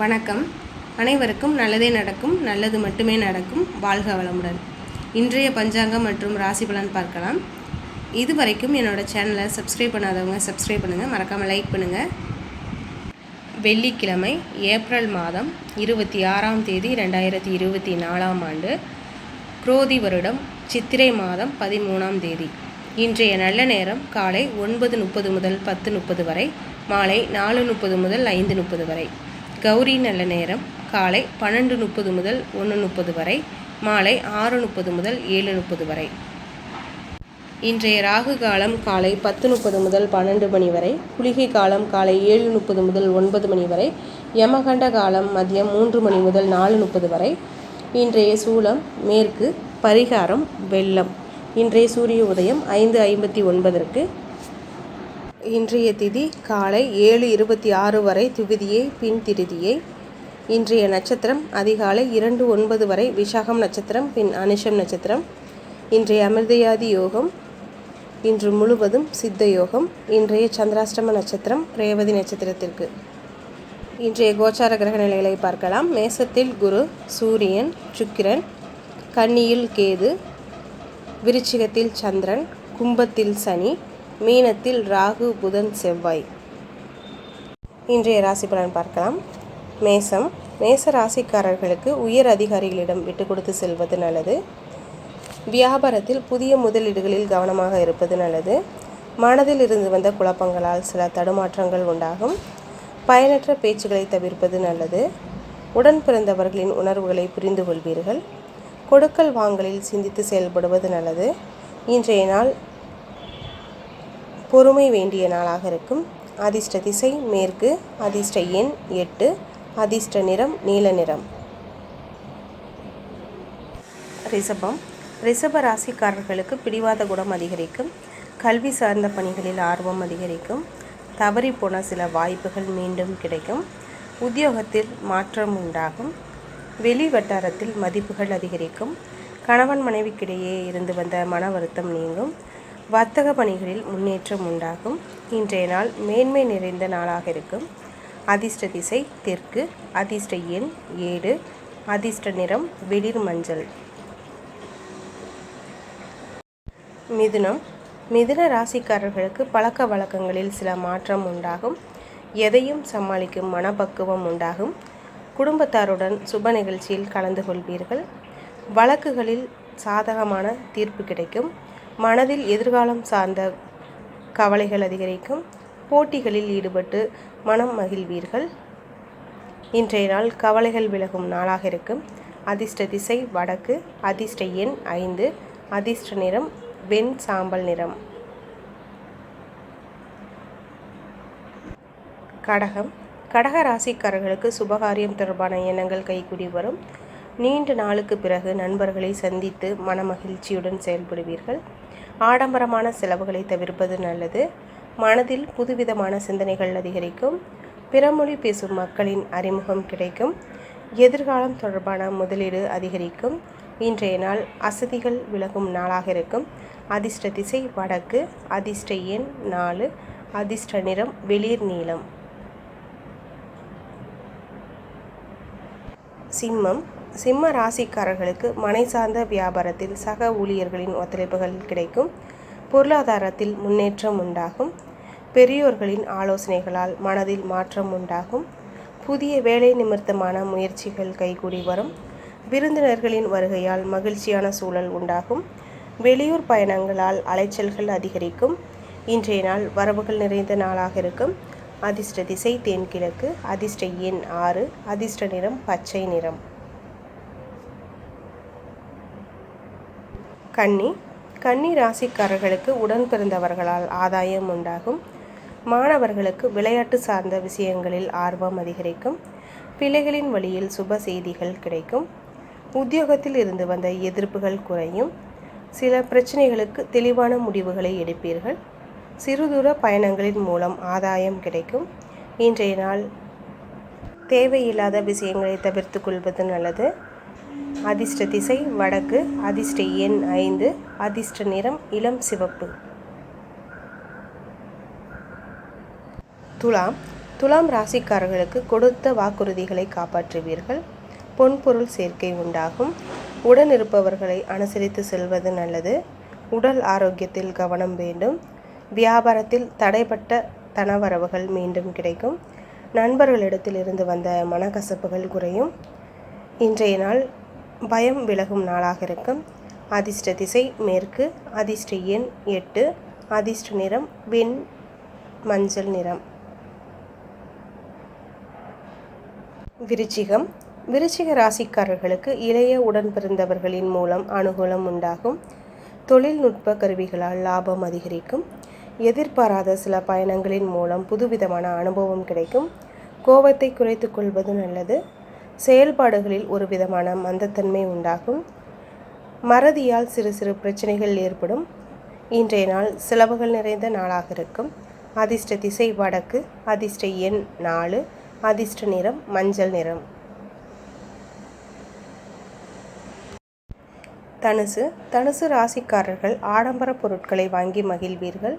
வணக்கம். அனைவருக்கும் நல்லதே நடக்கும் நல்லது மட்டுமே நடக்கும். வாழ்க வளமுடன். இன்றைய பஞ்சாங்கம் மற்றும் ராசி பலன் பார்க்கலாம். இது வரைக்கும் என்னோட சேனலை சப்ஸ்கிரைப் பண்ணாதவங்க சப்ஸ்கிரைப் பண்ணுங்கள் மறக்காமல் லைக் பண்ணுங்கள் வெள்ளிக்கிழமை ஏப்ரல் மாதம் இருபத்தி ஆறாம் தேதி ரெண்டாயிரத்தி இருபத்தி நாலாம் ஆண்டு குரோதி வருடம் சித்திரை மாதம் பதிமூணாம் தேதி. இன்றைய நல்ல நேரம் காலை ஒன்பது முப்பது முதல் பத்து முப்பது வரை மாலை நாலு முப்பது முதல் ஐந்து முப்பது வரை. கௌரி நல்ல நேரம். காலை பன்னெண்டு முப்பது முதல் ஒன்று முப்பது வரை. மாலை ஆறு முப்பது முதல் ஏழு முப்பது வரை. இன்றைய ராகு காலம் காலை பத்து முப்பது முதல் பன்னெண்டு மணி வரை. குளிகை காலம் காலை ஏழு முப்பது முதல் ஒன்பது மணி வரை. யமகண்ட காலம் மதியம் மூன்று மணி முதல் நாலு முப்பது வரை. இன்றைய சூலம் மேற்கு பரிகாரம் வெள்ளம். இன்றைய சூரிய உதயம் ஐந்து ஐம்பத்தி ஒன்பதற்கு. இன்றைய திதி காலை ஏழு இருபத்தி ஆறு வரை துவிதியை பின் திருதியை. இன்றைய நட்சத்திரம் அதிகாலை இரண்டு ஒன்பது வரை விசாகம் நட்சத்திரம் பின் அனுஷம் நட்சத்திரம். இன்றைய அமிர்தயாதி யோகம் இன்று முழுவதும் சித்த யோகம். இன்றைய சந்திராஷ்டம நட்சத்திரம் ரேவதி நட்சத்திரத்திற்கு. இன்றைய கோச்சார கிரக நிலைகளை பார்க்கலாம். மேசத்தில் குரு சூரியன் சுக்கிரன் கன்னியில் கேது விருச்சிகத்தில் சந்திரன் கும்பத்தில் சனி மீனத்தில் ராகு புதன் செவ்வாய். இன்றைய ராசி பலன் பார்க்கலாம். மேசம். மேச ராசிக்காரர்களுக்கு உயர் அதிகாரிகளிடம் விட்டு கொடுத்து செல்வது நல்லது. வியாபாரத்தில் புதிய முதலீடுகளில் கவனமாக இருப்பது நல்லது. மனதில் இருந்து வந்த குழப்பங்களால் சில தடுமாற்றங்கள் உண்டாகும். பயனற்ற பேச்சுகளை தவிர்ப்பது நல்லது. உடன் பிறந்தவர்களின் உணர்வுகளை புரிந்து கொள்வீர்கள் கொடுக்கல் வாங்கலில் சிந்தித்து செயல்படுவது நல்லது. இன்றைய நாள் பொறுமை வேண்டிய நாளாக இருக்கும். அதிர்ஷ்ட திசை மேற்கு அதிர்ஷ்ட எண் எட்டு அதிர்ஷ்ட நிறம் நீல நிறம். ரிஷபம். ரிஷப ராசிக்காரர்களுக்கு பிடிவாத குணம் அதிகரிக்கும். கல்வி சார்ந்த பணிகளில் ஆர்வம் அதிகரிக்கும். தவறி போன சில வாய்ப்புகள் மீண்டும் கிடைக்கும். உத்தியோகத்தில் மாற்றம் உண்டாகும். வெளி வட்டாரத்தில் மதிப்புகள் அதிகரிக்கும். கணவன் மனைவிக்கிடையே இருந்து வந்த மன வருத்தம் நீங்கும். வர்த்தக பணிகளில் முன்னேற்றம் உண்டாகும். இன்றைய நாள் மேன்மை நிறைந்த நாளாக இருக்கும். அதிர்ஷ்ட திசை தெற்கு அதிர்ஷ்ட எண் ஏழு அதிர்ஷ்ட நிறம் வெளிர் மஞ்சள். மிதுனம். மிதுன ராசிக்காரர்களுக்கு பழக்க வழக்கங்களில் சில மாற்றம் உண்டாகும். எதையும் சமாளிக்கும் மனப்பக்குவம் உண்டாகும். குடும்பத்தாருடன் சுப நிகழ்ச்சியில் கலந்து கொள்வீர்கள். வழக்குகளில் சாதகமான தீர்ப்பு கிடைக்கும். மனதில் எதிர்காலம் சார்ந்த கவலைகள் அதிகரிக்கும். போட்டிகளில் ஈடுபட்டு மனம் மகிழ்வீர்கள். இன்றைய நாள் கவலைகள் விலகும் நாளாக இருக்கும். அதிர்ஷ்ட திசை வடக்கு அதிர்ஷ்ட எண் ஐந்து அதிர்ஷ்ட நிறம் வெண் சாம்பல் நிறம். கடகம். கடக ராசிக்காரர்களுக்கு சுபகாரியம் தொடர்பான எண்ணங்கள் கைகூடி வரும். நீண்ட நாளுக்கு பிறகு நண்பர்களை சந்தித்து மனமகிழ்ச்சியுடன் செயல்படுவீர்கள். ஆடம்பரமான செலவுகளை தவிர்ப்பது நல்லது. மனதில் புதுவிதமான சிந்தனைகள் அதிகரிக்கும். பிறமொழி பேசும் மக்களின் அறிமுகம் கிடைக்கும். எதிர்காலம் தொடர்பான முதலீடு அதிகரிக்கும். இன்றைய நாள் அசதிகள் விலகும் நாளாக இருக்கும். அதிர்ஷ்ட திசை வடக்கு அதிர்ஷ்ட எண் நாலு அதிர்ஷ்ட நிறம் வெளிர் நீளம். சிம்மம் சிம்ம ராசிக்காரர்களுக்கு மனை சார்ந்த வியாபாரத்தில் சக ஊழியர்களின் ஒத்துழைப்புகள் கிடைக்கும். பொருளாதாரத்தில் முன்னேற்றம் உண்டாகும். பெரியோர்களின் ஆலோசனைகளால் மனதில் மாற்றம் உண்டாகும். புதிய வேலை நிமித்தமான முயற்சிகள் கைகூடி வரும். விருந்தினர்களின் வருகையால் மகிழ்ச்சியான சூழல் உண்டாகும். வெளியூர் பயணங்களால் அலைச்சல்கள் அதிகரிக்கும். இன்றைய நாள் வரவுகள் நிறைந்த நாளாக இருக்கும். அதிர்ஷ்ட திசை தென்கிழக்கு. அதிர்ஷ்ட எண் ஆறு. அதிர்ஷ்ட நிறம் பச்சை நிறம். கன்னி. கன்னி ராசிக்காரர்களுக்கு உடன் பிறந்தவர்களால் ஆதாயம் உண்டாகும். மாணவர்களுக்கு விளையாட்டு சார்ந்த விஷயங்களில் ஆர்வம் அதிகரிக்கும். பிள்ளைகளின் வழியில் சுப செய்திகள் கிடைக்கும். உத்தியோகத்தில் இருந்து வந்த எதிர்ப்புகள் குறையும். சில பிரச்சனைகளுக்கு தெளிவான முடிவுகளை எடுப்பீர்கள். சிறுதூர பயணங்களின் மூலம் ஆதாயம் கிடைக்கும். இன்றைய நாள் தேவையில்லாத விஷயங்களை தவிர்த்து கொள்வது நல்லது. அதிர்ஷ்ட திசை வடக்கு அதிர்ஷ்ட எண் ஐந்து அதிர்ஷ்ட நிறம் இளம் சிவப்பு. துலாம். துலாம் ராசிக்காரர்களுக்கு கொடுத்த வாக்குறுதிகளை காப்பாற்றுவீர்கள். பொன்பொருள் சேர்க்கை உண்டாகும். உடன் இருப்பவர்களை அனுசரித்து செல்வது நல்லது. உடல் ஆரோக்கியத்தில் கவனம் வேண்டும். வியாபாரத்தில் தடைப்பட்ட தனவரவுகள் மீண்டும் கிடைக்கும். நண்பர்களிடத்தில் இருந்து வந்த மனக்கசப்புகள் குறையும். இன்றைய நாள் பயம் விலகும் நாளாக இருக்கும். அதிர்ஷ்ட திசை மேற்கு அதிர்ஷ்ட எண் எட்டு அதிர்ஷ்ட நிறம் வெண் மஞ்சள் நிறம். விருச்சிகம். விருச்சிக ராசிக்காரர்களுக்கு இளைய உடன் பிறந்தவர்களின் மூலம் அனுகூலம் உண்டாகும். தொழில்நுட்ப கருவிகளால் லாபம் அதிகரிக்கும். எதிர்பாராத சில பயணங்களின் மூலம் புதுவிதமான அனுபவம் கிடைக்கும். கோபத்தை குறைத்து கொள்வது நல்லது. செயல்பாடுகளில் ஒரு விதமான மந்தத்தன்மை உண்டாகும். மறதியால் சிறு சிறு பிரச்சனைகள் ஏற்படும். இன்றைய நாள் செலவுகள் நிறைந்த நாளாக இருக்கும். அதிர்ஷ்ட திசை வடக்கு அதிர்ஷ்ட எண் நாலு அதிர்ஷ்ட நிறம் மஞ்சள் நிறம். தனுசு. தனுசு ராசிக்காரர்கள் ஆடம்பர பொருட்களை வாங்கி மகிழ்வீர்கள்.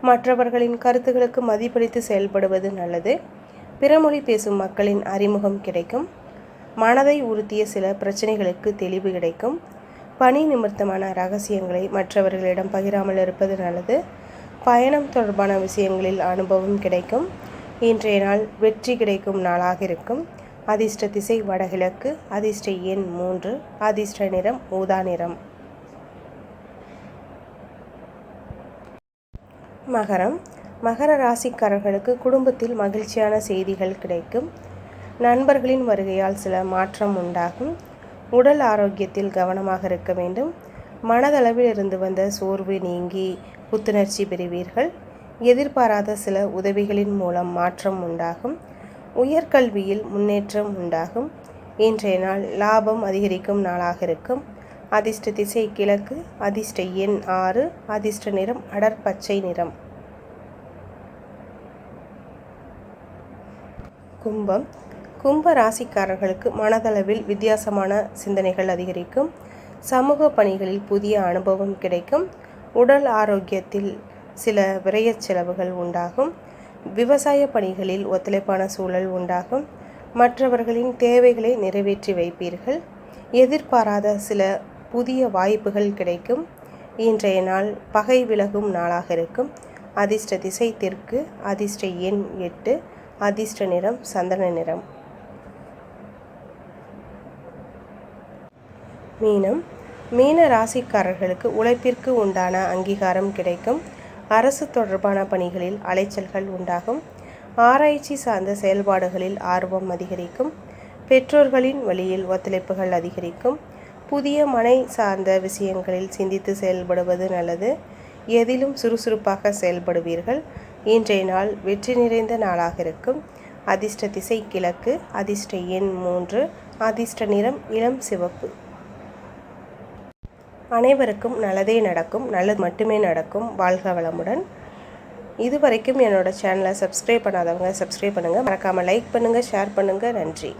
மற்றவர்களின் கருத்துகளுக்கு மதிப்பளித்து செயல்படுவது நல்லது. பிறமொழி பேசும் மக்களின் அறிமுகம் கிடைக்கும். மனதை உறுத்திய சில பிரச்சனைகளுக்கு தெளிவு கிடைக்கும். பணி நிமித்தமான ரகசியங்களை மற்றவர்களிடம் பகிராமல் இருப்பது நல்லது. பயணம் தொடர்பான விஷயங்களில் அனுபவம் கிடைக்கும். இன்றைய நாள் வெற்றி கிடைக்கும் நாளாக இருக்கும். அதிர்ஷ்ட திசை வடகிழக்கு அதிர்ஷ்ட எண் மூன்று அதிர்ஷ்ட நிறம் ஊதா நிறம். மகரம் மகர ராசிக்காரர்களுக்கு குடும்பத்தில் மகிழ்ச்சியான செய்திகள் கிடைக்கும். நண்பர்களின் வருகையால் சில மாற்றம் உண்டாகும். உடல் ஆரோக்கியத்தில் கவனமாக இருக்க வேண்டும். மனதளவில் இருந்து வந்த சோர்வு நீங்கி புத்துணர்ச்சி பெறுவீர்கள். எதிர்பாராத சில உதவிகளின் மூலம் மாற்றம் உண்டாகும். உயர்கல்வியில் முன்னேற்றம் உண்டாகும். இன்றைய நாள் லாபம் அதிகரிக்கும் நாளாக இருக்கும். அதிர்ஷ்ட திசை கிழக்கு அதிர்ஷ்ட எண் ஆறு அதிர்ஷ்ட நிறம் அடர் பச்சை நிறம். கும்பம். கும்ப ராசிக்காரர்களுக்கு மனதளவில் வித்தியாசமான சிந்தனைகள் அதிகரிக்கும். சமூக பணிகளில் புதிய அனுபவம் கிடைக்கும். உடல் ஆரோக்கியத்தில் சில விரைய செலவுகள் உண்டாகும். விவசாய பணிகளில் ஒத்துழைப்பான சூழல் உண்டாகும். மற்றவர்களின் தேவைகளை நிறைவேற்றி வைப்பீர்கள். எதிர்பாராத சில புதிய வாய்ப்புகள் கிடைக்கும். இன்றைய நாள் பகை விலகும் நாளாக இருக்கும். அதிர்ஷ்ட திசை தெற்கு அதிர்ஷ்ட எண் எட்டு. அதிர்ஷ்ட நிறம் சந்தன நிறம். மீனம். மீன ராசிக்காரர்களுக்கு உழைப்பிற்கு உண்டான அங்கீகாரம் கிடைக்கும். அரசு தொடர்பான பணிகளில் அலைச்சல்கள் உண்டாகும். ஆராய்ச்சி சார்ந்த செயல்பாடுகளில் ஆர்வம் அதிகரிக்கும். பெற்றோர்களின் வழியில் ஒத்துழைப்புகள் அதிகரிக்கும். புதிய மனை சார்ந்த விஷயங்களில் சிந்தித்து செயல்படுவது நல்லது. எதிலும் சுறுசுறுப்பாக செயல்படுவீர்கள். இன்றைய நாள் வெற்றி நிறைந்த நாளாக இருக்கும். அதிர்ஷ்ட திசை கிழக்கு அதிர்ஷ்ட எண் மூன்று அதிர்ஷ்ட நிறம் இளம் சிவப்பு. அனைவருக்கும் நல்லதே நடக்கும் நல்லது மட்டுமே நடக்கும். வாழ்க வளமுடன். இது வரைக்கும் என்னோடய சேனலை சப்ஸ்கிரைப் பண்ணாதவங்க சப்ஸ்கிரைப் பண்ணுங்கள் மறக்காமல் லைக் பண்ணுங்கள் ஷேர் பண்ணுங்கள் நன்றி.